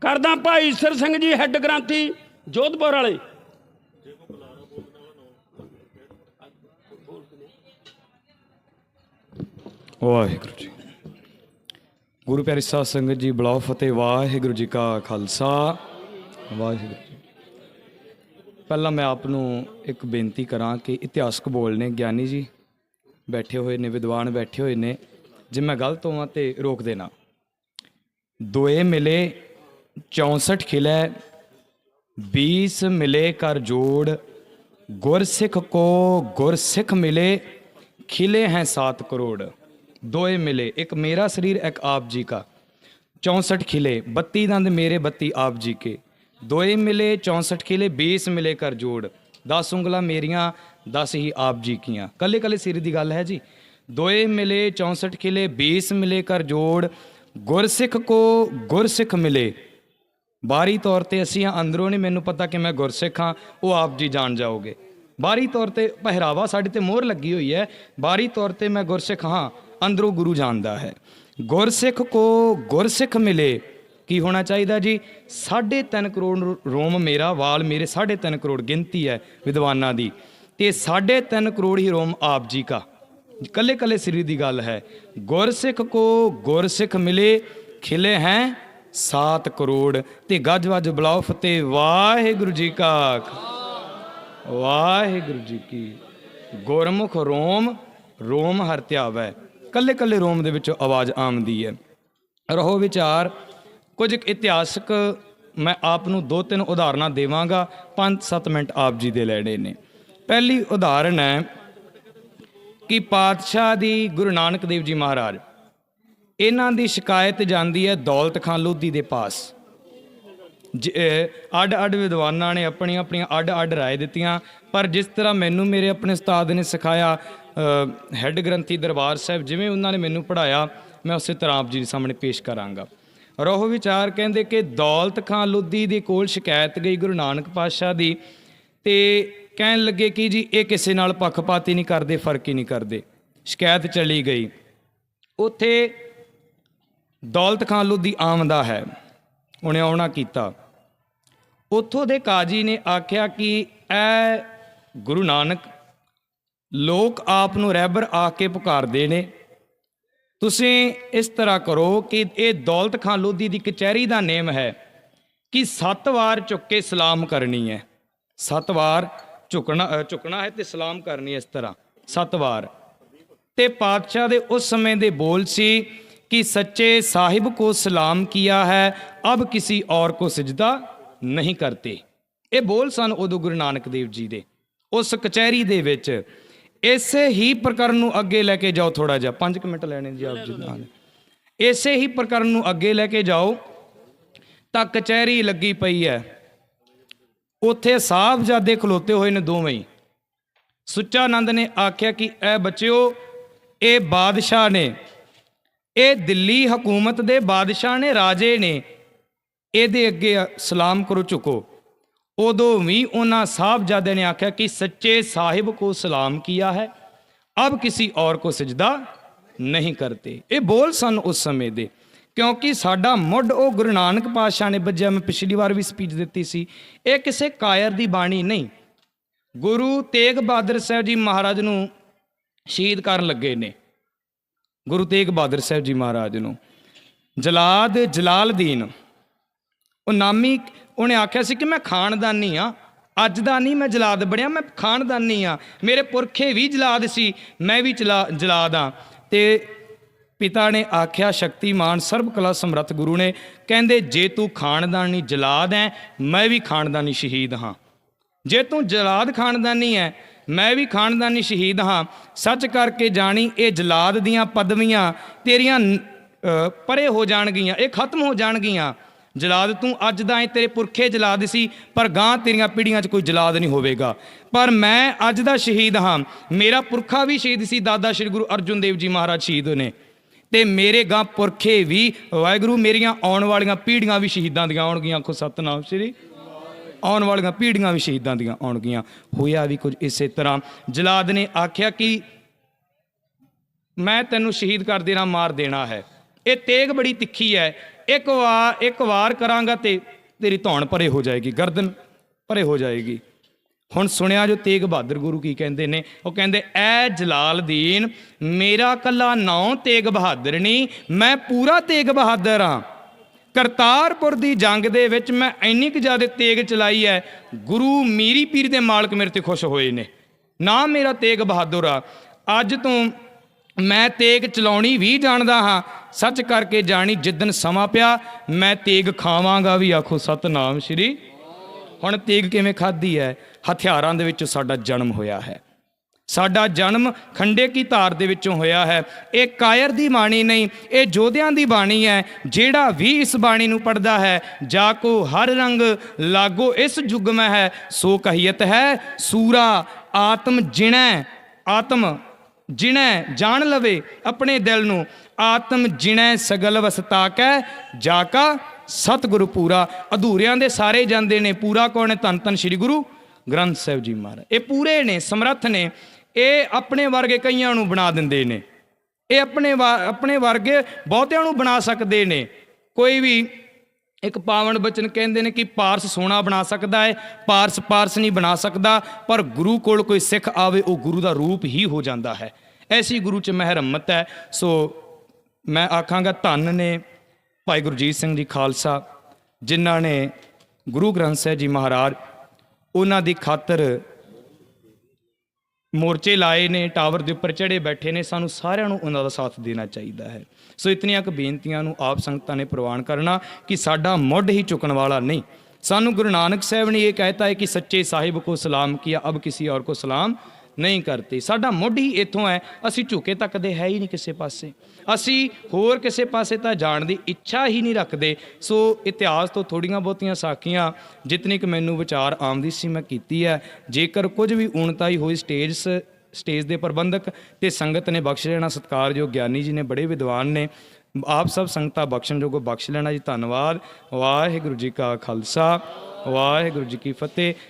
ਕਰਦਾ ਭਾਈ ਈਸਰ ਸਿੰਘ ਜੀ ਹੈੱਡ ਗ੍ਰੰਥੀ ਜੋਧਪੁਰ ਵਾਲੇ। ਵਾਹਿਗੁਰੂ ਜੀ। ਗੁਰੂ ਪਿਆਰੇ ਸਾਧ ਸੰਗਤ ਜੀ, ਬਲਾਉ ਫਤਿਹ, ਵਾਹਿਗੁਰੂ ਜੀ ਕਾ ਖਾਲਸਾ। ਵਾਹਿਗੁਰੂ ਜੀ। ਪਹਿਲਾਂ ਮੈਂ ਆਪ ਨੂੰ ਇੱਕ ਬੇਨਤੀ ਕਰਾਂ ਕਿ ਇਤਿਹਾਸਕ ਬੋਲ ਨੇ, ਗਿਆਨੀ ਜੀ ਬੈਠੇ ਹੋਏ ਨੇ, ਵਿਦਵਾਨ ਬੈਠੇ ਹੋਏ ਨੇ। ਜੇ ਮੈਂ ਗਲਤ ਹੋਵਾਂ ਤੇ ਰੋਕ ਦੇਣਾ। ਦੋਏ ਮਿਲੇ 64 ਖਿਲੇ 20 ਮਿਲੇ ਕਰ ਜੋੜ, ਗੁਰਸਿੱਖ ਕੋ ਗੁਰਸਿੱਖ ਮਿਲੇ, ਖਿਲੇ ਹੈ 7 ਕਰੋੜ। ਦੋਏ ਮਿਲੇ, ਇੱਕ ਮੇਰਾ ਸਰੀਰ, ਇੱਕ ਆਪ ਜੀ ਕਾ। 64 ਖਿਲੇ 32 ਦੰਦ ਮੇਰੇ 32 ਆਪ ਜੀ ਕੇ। ਦੋਏ ਮਿਲੇ 64 ਖਿਲੇ 20 ਮਿਲੇ ਕਰ ਜੋੜ। 10 ਉਂਗਲਾਂ ਮੇਰੀਆਂ, ਦਸ ਹੀ ਆਪ ਜੀ ਕੀਆਂ। ਕੱਲੇ ਕੱਲੇ ਸਿਰ ਦੀ ਗੱਲ ਹੈ ਜੀ। ਦੋਏ ਮਿਲੇ 64 ਖਿਲੇ 20 ਮਿਲੇ ਕਰ ਜੋੜ। ਗੁਰਸਿੱਖ ਕੋ ਗੁਰਸਿੱਖ ਮਿਲੇ। ਬਾਹਰੀ ਤੌਰ ਤੇ ਅਸੀਂ ਹਾਂ ਅੰਦਰੋਂ ਨਹੀਂ ਮੈਨੂੰ ਪਤਾ ਕਿ ਮੈਂ ਗੁਰਸਿੱਖ ਹਾਂ, ਉਹ ਆਪ ਜੀ ਜਾਣ ਜਾਓਗੇ। ਬਾਹਰੀ ਤੌਰ ਤੇ ਪਹਿਰਾਵਾ ਸਾਡੇ ਤੇ ਮੋਹਰ ਲੱਗੀ ਹੋਈ ਹੈ। ਬਾਹਰੀ ਤੌਰ ਤੇ ਮੈਂ ਗੁਰਸਿੱਖ ਹਾਂ, ਅੰਦਰੋਂ ਗੁਰੂ ਜਾਣਦਾ ਹੈ। ਗੁਰਸਿੱਖ ਕੋ ਗੁਰਸਿੱਖ ਮਿਲੇ, ਕੀ ਹੋਣਾ ਚਾਹੀਦਾ ਜੀ? 3.5 ਕਰੋੜ ਰੋਮ ਮੇਰਾ, ਵਾਲ ਮੇਰੇ 3.5 ਕਰੋੜ ਗਿਣਤੀ ਹੈ ਵਿਦਵਾਨਾਂ ਦੀ। ਤੇ 3.5 ਕਰੋੜ ਹੀ ਰੋਮ ਆਪ ਜੀ ਕਾ। ਕੱਲੇ ਕੱਲੇ ਸ੍ਰੀ ਦੀ ਗੱਲ ਹੈ। ਗੁਰਸਿੱਖ ਕੋ ਗੁਰਸਿੱਖ ਮਿਲੇ, ਖਿਲੇ ਹੈ 7 ਕਰੋੜ। ਤੇ ਗੱਜ ਵੱਜ ਬਲਾਓ ਫਤਿਹ ਵਾਹਿਗੁਰੂ ਜੀ ਕਾ ਵਾਹਿਗੁਰੂ ਜੀ ਕੀ ਗੁਰਮੁਖ ਰੋਮ ਰੋਮ ਹਰ ਧਿਆਵੈ। ਕੱਲੇ ਕੱਲੇ ਰੋਮ ਦੇ ਵਿੱਚੋਂ ਆਵਾਜ਼ ਆਉਂਦੀ ਹੈ। ਰਹੋ ਵਿਚਾਰ, ਕੁਝ ਕੁ ਇਤਿਹਾਸਕ ਮੈਂ ਆਪ ਨੂੰ ਦੋ ਤਿੰਨ ਉਦਾਹਰਨਾਂ ਦੇਵਾਂਗਾ 5-7 ਮਿੰਟ ਆਪ ਜੀ ਦੇ ਲੈਣੇ ਨੇ। ਪਹਿਲੀ ਉਦਾਹਰਣ ਹੈ ਕਿ ਪਾਤਸ਼ਾਹ ਦੀ ਗੁਰੂ ਨਾਨਕ ਦੇਵ ਜੀ ਮਹਾਰਾਜ ਇਹਨਾਂ ਦੀ ਸ਼ਿਕਾਇਤ ਜਾਂਦੀ ਹੈ ਦੌਲਤ ਖਾਨ ਲੋਧੀ ਦੇ ਪਾਸ। ਜ- ਅੱਡ ਅੱਡ ਵਿਦਵਾਨਾਂ ਨੇ ਆਪਣੀਆਂ ਆਪਣੀਆਂ ਅੱਡ ਅੱਡ ਰਾਏ ਦਿੱਤੀਆਂ, ਪਰ ਜਿਸ ਤਰ੍ਹਾਂ ਮੈਨੂੰ ਮੇਰੇ ਆਪਣੇ ਉਸਤਾਦ ਨੇ ਸਿਖਾਇਆ ਹੈੱਡ ਗ੍ਰੰਥੀ ਦਰਬਾਰ ਸਾਹਿਬ ਜਿਵੇਂ ਉਹਨਾਂ ਨੇ ਮੈਨੂੰ ਪੜਾਇਆ ਮੈਂ ਉਸੇ ਤਰ੍ਹਾਂ ਆਪ ਜੀ ਦੇ ਸਾਹਮਣੇ ਪੇਸ਼ ਕਰਾਂਗਾ। ਰੋਹ ਵਿਚਾਰ ਕਹਿੰਦੇ ਕਿ ਦੌਲਤ ਖਾਨ ਲੋਧੀ ਦੇ ਕੋਲ ਸ਼ਿਕਾਇਤ ਗਈ ਗੁਰੂ ਨਾਨਕ ਪਾਤਸ਼ਾਹ ਦੀ ਤੇ ਕਹਿਣ ਲੱਗੇ ਕਿ ਜੀ ਇਹ ਕਿਸੇ ਨਾਲ ਪੱਖਪਾਤੀ ਨਹੀਂ ਕਰਦੇ, ਫ਼ਰਕ ਹੀ ਨਹੀਂ ਕਰਦੇ। ਸ਼ਿਕਾਇਤ ਚਲੀ ਗਈ। ਉੱਥੇ ਦੌਲਤ ਖਾਨ ਲੋਧੀ ਆਮਦਾ ਹੈ। ਉਹਨੇ ਆਉਣਾ ਕੀਤਾ। ਉੱਥੋਂ ਦੇ ਕਾਜੀ ਨੇ ਆਖਿਆ ਕਿ ਇਹ ਗੁਰੂ ਨਾਨਕ, ਲੋਕ ਆਪ ਨੂੰ ਰਹਿਬਰ ਆ ਕੇ ਪੁਕਾਰਦੇ ਨੇ। ਤੁਸੀਂ ਇਸ ਤਰ੍ਹਾਂ ਕਰੋ ਕਿ ਇਹ ਦੌਲਤ ਖਾਨ ਲੋਧੀ ਦੀ ਕਚਹਿਰੀ ਦਾ ਨੇਮ ਹੈ ਕਿ ਸੱਤ ਵਾਰ ਝੁੱਕ ਕੇ ਸਲਾਮ ਕਰਨੀ ਹੈ। ਸੱਤ ਵਾਰ ਝੁਕਣਾ ਝੁਕਣਾ ਹੈ ਤੇ ਸਲਾਮ ਕਰਨੀ ਇਸ ਤਰ੍ਹਾਂ। ਸੱਤ ਵਾਰ। ਤੇ ਪਾਤਸ਼ਾਹ ਦੇ ਉਸ ਸਮੇਂ ਦੇ ਬੋਲ ਸੀ ਕਿ ਸੱਚੇ ਸਾਹਿਬ ਕੋ ਸਲਾਮ ਕੀਆ ਹੈ, ਅਬ ਕਿਸੇ ਔਰ ਕੋ ਸਜਦਾ ਨਹੀਂ ਕਰਤੇ। ਇਹ ਬੋਲ ਸਨ ਉਦੋਂ ਗੁਰੂ ਨਾਨਕ ਦੇਵ ਜੀ ਦੇ। ਉਸ ਕਚਹਿਰੀ ਦੇ ਵਿੱਚ ਇਸੇ ਹੀ ਪ੍ਰਕਰਨ ਨੂੰ ਅੱਗੇ ਲੈ ਕੇ ਜਾਓ ਥੋੜਾ ਜਿਹਾ। 5 ਮਿੰਟ ਲੈਣੇ ਜੀ ਆਪ ਜੀ ਨਾਲ। ਇਸੇ ਹੀ ਪ੍ਰਕਰਨ ਨੂੰ ਅੱਗੇ ਲੈ ਕੇ ਜਾਓ, ਤਾਂ ਕਚਹਿਰੀ ਲੱਗੀ ਪਈ ਹੈ। ਉੱਥੇ ਸਾਹਿਬਜ਼ਾਦੇ ਖਲੋਤੇ ਹੋਏ ਨੇ ਦੋਵੇਂ ਹੀ। ਸੁੱਚਾ ਆਨੰਦ ਨੇ ਆਖਿਆ ਕਿ, ਐ ਬੱਚਿਓ, ਇਹ ਬਾਦਸ਼ਾਹ ਨੇ ਇਹ ਦਿੱਲੀ ਹਕੂਮਤ ਦੇ ਬਾਦਸ਼ਾਹ ਨੇ, ਰਾਜੇ ਨੇ ਇਹਦੇ ਅੱਗੇ ਸਲਾਮ ਕਰੋ ਝੁਕੋ। ਉਦੋਂ ਵੀ ਉਹਨਾਂ ਸਾਹਿਬਜ਼ਾਦੇ ਨੇ ਆਖਿਆ ਕਿ ਸੱਚੇ ਸਾਹਿਬ ਕੋ ਸਲਾਮ ਕੀਆ ਹੈ, ਅਬ ਕਿਸੇ ਔਰ ਕੋ ਸਜਦਾ ਨਹੀਂ ਕਰਤੇ। ਇਹ ਬੋਲ ਸਨ ਉਸ ਸਮੇਂ ਦੇ, ਕਿਉਂਕਿ ਸਾਡਾ ਮੁੱਢ ਉਹ ਗੁਰੂ ਨਾਨਕ ਪਾਤਸ਼ਾਹ ਨੇ ਬੱਜਿਆ ਮੈਂ ਪਿਛਲੀ ਵਾਰ ਵੀ ਸਪੀਚ ਦਿੱਤੀ ਸੀ। ਇਹ ਕਿਸੇ ਕਾਇਰ ਦੀ ਬਾਣੀ ਨਹੀਂ। ਗੁਰੂ ਤੇਗ ਬਹਾਦਰ ਸਾਹਿਬ ਜੀ ਮਹਾਰਾਜ ਨੂੰ ਸ਼ਹੀਦ ਕਰਨ ਲੱਗੇ ਨੇ। ਗੁਰੂ ਤੇਗ ਬਹਾਦਰ ਸਾਹਿਬ ਜੀ ਮਹਾਰਾਜ ਨੂੰ। ਜਲਾਦ ਜਲਾਲਦੀਨ ਉਹ ਨਾਮੀ, ਉਹਨੇ ਆਖਿਆ ਸੀ ਕਿ ਮੈਂ ਖਾਨਦਾਨੀ ਆ, ਅੱਜ ਦਾ ਨਹੀਂ, ਮੈਂ ਜਲਾਦ ਬਣਿਆ, ਮੈਂ ਖਾਨਦਾਨੀ ਆ। ਮੇਰੇ ਪੁਰਖੇ ਵੀ ਜਲਾਦ ਸੀ, ਮੈਂ ਵੀ ਜਲਾ ਜਲਾਦ ਆ। ਤੇ ਪਿਤਾ ਨੇ ਆਖਿਆ, ਸ਼ਕਤੀਮਾਨ ਸਰਬ ਕਲਾ ਸਮਰੱਥ ਗੁਰੂ ਨੇ, ਕਹਿੰਦੇ, ਜੇ ਤੂੰ ਖਾਨਦਾਨੀ ਜਲਾਦ ਹੈ ਮੈਂ ਵੀ ਖਾਨਦਾਨੀ ਸ਼ਹੀਦ ਹਾਂ। ਜੇ ਤੂੰ ਜਲਾਦ ਖਾਨਦਾਨੀ ਹੈ ਮੈਂ ਵੀ ਖਾਨਦਾਨੀ ਸ਼ਹੀਦ ਹਾਂ। ਸੱਚ ਕਰਕੇ ਜਾਣੀ ਇਹ ਜਲਾਦ ਦੀਆਂ ਪਦਵੀਆਂ ਤੇਰੀਆਂ ਪਰੇ ਹੋ ਜਾਣਗੀਆਂ, ਇਹ ਖਤਮ ਹੋ ਜਾਣਗੀਆਂ। ਜਲਾਦ ਤੂੰ ਅੱਜ ਦਾ ਇਹ ਤੇਰੇ ਪੁਰਖੇ ਜਲਾਦ ਸੀ, ਪਰ ਗਾਂ ਤੇਰੀਆਂ ਪੀੜ੍ਹੀਆਂ 'ਚ ਕੋਈ ਜਲਾਦ ਨਹੀਂ ਹੋਵੇਗਾ। ਪਰ ਮੈਂ ਅੱਜ ਦਾ ਸ਼ਹੀਦ ਹਾਂ। ਮੇਰਾ ਪੁਰਖਾ ਵੀ ਸ਼ਹੀਦ ਸੀ, ਦਾਦਾ ਸ੍ਰੀ ਗੁਰੂ ਅਰਜਨ ਦੇਵ ਜੀ ਮਹਾਰਾਜ ਸ਼ਹੀਦ ਨੇ। ਤੇ ਮੇਰੇ ਗਾਂ ਪੁਰਖੇ ਵੀ, ਵਾਹਿਗੁਰੂ ਮੇਰੀਆਂ ਆਉਣ ਵਾਲੀਆਂ ਪੀੜ੍ਹੀਆਂ ਵੀ ਸ਼ਹੀਦਾਂ ਦੀਆਂ ਆਉਣਗੀਆਂ। ਆਖੋ ਸਤਨਾਮ ਸ੍ਰੀ ਆਉਣ ਵਾਲੀਆਂ ਪੀੜ੍ਹੀਆਂ ਵੀ ਸ਼ਹੀਦਾਂ ਦੀਆਂ ਆਉਣਗੀਆਂ। ਹੋਇਆ ਵੀ ਕੁਝ ਇਸੇ ਤਰ੍ਹਾਂ। ਜਲਾਦ ਨੇ ਆਖਿਆ ਕਿ ਮੈਂ ਤੈਨੂੰ ਸ਼ਹੀਦ ਕਰ ਦੇਣਾ, ਮਾਰ ਦੇਣਾ ਹੈ। ਇਹ ਤੇਗ ਬੜੀ ਤਿੱਖੀ ਹੈ। ਇੱਕ ਵਾਰ ਇੱਕ ਵਾਰ ਕਰਾਂਗਾ ਤੇ ਤੇਰੀ ਧੌਣ ਪਰੇ ਹੋ ਜਾਏਗੀ, ਗਰਦਨ ਪਰੇ ਹੋ ਜਾਏਗੀ। ਹੁਣ ਸੁਣਿਆ ਜੋ ਤੇਗ ਬਹਾਦਰ ਗੁਰੂ ਕੀ ਕਹਿੰਦੇ ਨੇ, ਉਹ ਕਹਿੰਦੇ, ਐ ਜਲਾਲਦੀਨ ਮੇਰਾ ਕੱਲਾ ਨਾਂ ਤੇਗ ਬਹਾਦਰ ਨਹੀਂ ਮੈਂ ਪੂਰਾ ਤੇਗ ਬਹਾਦਰ ਹਾਂ ਕਰਤਾਰਪੁਰ ਦੀ ਜੰਗ ਦੇ ਵਿੱਚ ਮੈਂ ਇੰਨੀ ਕੁ ਜ਼ਿਆਦਾ ਤੇਗ ਚਲਾਈ ਹੈ, ਗੁਰੂ ਮੀਰੀ ਪੀਰ ਦੇ ਮਾਲਕ ਮੇਰੇ ਤੇ ਖੁਸ਼ ਹੋਏ ਨੇ। ਨਾ ਮੇਰਾ ਤੇਗ ਬਹਾਦਰ ਆ। ਅੱਜ ਤੋਂ ਮੈਂ ਤੇਗ ਚਲਾਉਣੀ ਵੀ ਜਾਣਦਾ ਹਾਂ, ਸੱਚ ਕਰਕੇ ਜਾਣੀ ਜਿੱਦਨ ਸਮਾਂ ਪਿਆ, ਮੈਂ ਤੇਗ ਖਾਵਾਂਗਾ ਵੀ, ਆਖੋ ਸਤਨਾਮ ਸ਼੍ਰੀ। ਹੁਣ ਤੇਗ ਕਿਵੇਂ ਖਾਧੀ ਹੈ? ਹਥਿਆਰਾਂ ਦੇ ਵਿੱਚ ਸਾਡਾ ਜਨਮ ਹੋਇਆ ਹੈ। ਸਾਡਾ ਜਨਮ ਖੰਡੇ ਕੀ ਧਾਰ ਦੇ ਵਿੱਚੋਂ ਹੋਇਆ ਹੈ। ਇਹ ਕਾਇਰ ਦੀ ਬਾਣੀ ਨਹੀਂ, ਇਹ ਜੋਧਿਆਂ ਦੀ ਬਾਣੀ ਹੈ। ਜਿਹੜਾ ਵੀ ਇਸ ਬਾਣੀ ਨੂੰ ਪੜਦਾ ਹੈ, ਜਾ ਕੋ ਹਰ ਰੰਗ ਲਾਗੋ ਇਸ ਯੁੱਗ ਮੈਂ ਹੈ, ਸੋ ਕਹੀਅਤ ਹੈ, ਸੂਰਾ ਆਤਮ ਜਿਣੈ ਆਤਮ ਜਿਣੈ ਜਾਣ ਲਵੇ ਆਪਣੇ ਦਿਲ ਨੂੰ। ਆਤਮ ਜਿਣੈ ਸਗਲ ਵਸਤਾਕੈ ਜਾ ਕਾ ਸਤਿਗੁਰੂ ਪੂਰਾ। ਅਧੂਰਿਆਂ ਦੇ ਸਾਰੇ ਜਾਂਦੇ ਨੇ, ਪੂਰਾ ਕੌਣ ਹੈ? ਧੰਨ ਧੰਨ ਸ੍ਰੀ ਗੁਰੂ ਗ੍ਰੰਥ ਸਾਹਿਬ ਜੀ ਮਹਾਰਾਜ। ਇਹ ਪੂਰੇ ਨੇ, ਸਮਰੱਥ ਨੇ। ਇਹ ਆਪਣੇ ਵਰਗੇ ਕਈਆਂ ਨੂੰ ਬਣਾ ਦਿੰਦੇ ਨੇ। ਇਹ ਆਪਣੇ ਵਾ- ਆਪਣੇ ਵਰਗੇ ਬਹੁਤਿਆਂ ਨੂੰ ਬਣਾ ਸਕਦੇ ਨੇ। ਕੋਈ ਵੀ ਇੱਕ ਪਾਵਨ ਬਚਨ ਕਹਿੰਦੇ ਨੇ ਕਿ ਪਾਰਸ ਸੋਨਾ ਬਣਾ ਸਕਦਾ ਹੈ, ਪਾਰਸ ਪਾਰਸ ਨਹੀਂ ਬਣਾ ਸਕਦਾ, ਪਰ ਗੁਰੂ ਕੋਲ ਕੋਈ ਸਿੱਖ ਆਵੇ, ਉਹ ਗੁਰੂ ਦਾ ਰੂਪ ਹੀ ਹੋ ਜਾਂਦਾ ਹੈ। ਐਸੀ ਗੁਰੂ ਚ ਮਹਿਰਮਤ ਹੈ। ਸੋ ਮੈਂ ਆਖਾਂਗਾ ਧੰਨ ਨੇ ਭਾਈ ਗੁਰਜੀਤ ਸਿੰਘ ਜੀ ਖਾਲਸਾ, ਜਿਨ੍ਹਾਂ ਨੇ ਗੁਰੂ ਗ੍ਰੰਥ ਸਾਹਿਬ ਜੀ ਮਹਾਰਾਜ, ਉਹਨਾਂ ਦੀ ਖਾਤਰ ਮੋਰਚੇ ਲਾਏ ਨੇ, ਟਾਵਰ ਦੇ ਉੱਪਰ ਚੜੇ ਬੈਠੇ ਨੇ, ਸਾਨੂੰ ਸਾਰਿਆਂ ਨੂੰ ਉਹਨਾਂ ਦਾ ਸਾਥ ਦੇਣਾ ਚਾਹੀਦਾ ਹੈ। ਸੋ ਇਤਨੀਆਂ ਕੁ ਬੇਨਤੀਆਂ ਨੂੰ ਆਪ ਸੰਗਤਾਂ ਨੇ ਪ੍ਰਵਾਨ ਕਰਨਾ ਕਿ ਸਾਡਾ ਮੁੱਢ ਹੀ ਚੁੱਕਣ ਵਾਲਾ ਨਹੀਂ। ਸਾਨੂੰ ਗੁਰੂ ਨਾਨਕ ਸਾਹਿਬ ਨੇ ਇਹ ਕਹਿਤਾ ਹੈ ਕਿ ਸੱਚੇ ਸਾਹਿਬ ਕੋ ਸਲਾਮ ਕੀਆ, ਅਬ ਕਿਸੇ ਔਰ ਕੋ ਸਲਾਮ। ਨਹੀਂ ਕਰਤੀ ਸਾਡਾ ਮੁੱਢ ਹੀ ਇੱਥੋਂ ਹੈ, ਅਸੀਂ ਝੁਕੇ ਤੱਕਦੇ ਹੈ ਹੀ ਨਹੀਂ ਕਿਸੇ ਪਾਸੇ। ਅਸੀਂ ਹੋਰ ਕਿਸੇ ਪਾਸੇ ਤਾਂ ਜਾਣ ਦੀ ਇੱਛਾ ਹੀ ਨਹੀਂ ਰੱਖਦੇ। ਸੋ ਇਤਿਹਾਸ ਤੋਂ ਥੋੜੀਆਂ ਬਹੁਤੀਆਂ ਸਾਖੀਆਂ, ਜਿਤਨੀ ਕਿ ਮੈਨੂੰ ਵਿਚਾਰ ਆਮਦੀ ਸੀ ਮੈਂ ਕੀਤੀ ਹੈ। ਜੇਕਰ ਕੁਝ ਵੀ ਉਣਤਾਈ ਹੋਈ ਸਟੇਜ ਸ- ਸਟੇਜ ਦੇ ਪ੍ਰਬੰਧਕ ਤੇ ਸੰਗਤ ਨੇ ਬਖਸ਼ ਲੈਣਾ, ਸਤਿਕਾਰਯੋਗ ਗਿਆਨੀ ਜੀ ਨੇ, ਬੜੇ ਵਿਦਵਾਨ ਨੇ, ਆਪ ਸਭ ਸੰਗਤਾਂ ਜੋਗੋ ਬਖਸ਼ ਲੈਣਾ ਜੀ, ਧੰਨਵਾਦ। ਵਾਹਿਗੁਰੂ ਜੀ ਕਾ ਖਾਲਸਾ, ਵਾਹਿਗੁਰੂ ਜੀ ਕੀ ਫਤਿਹ।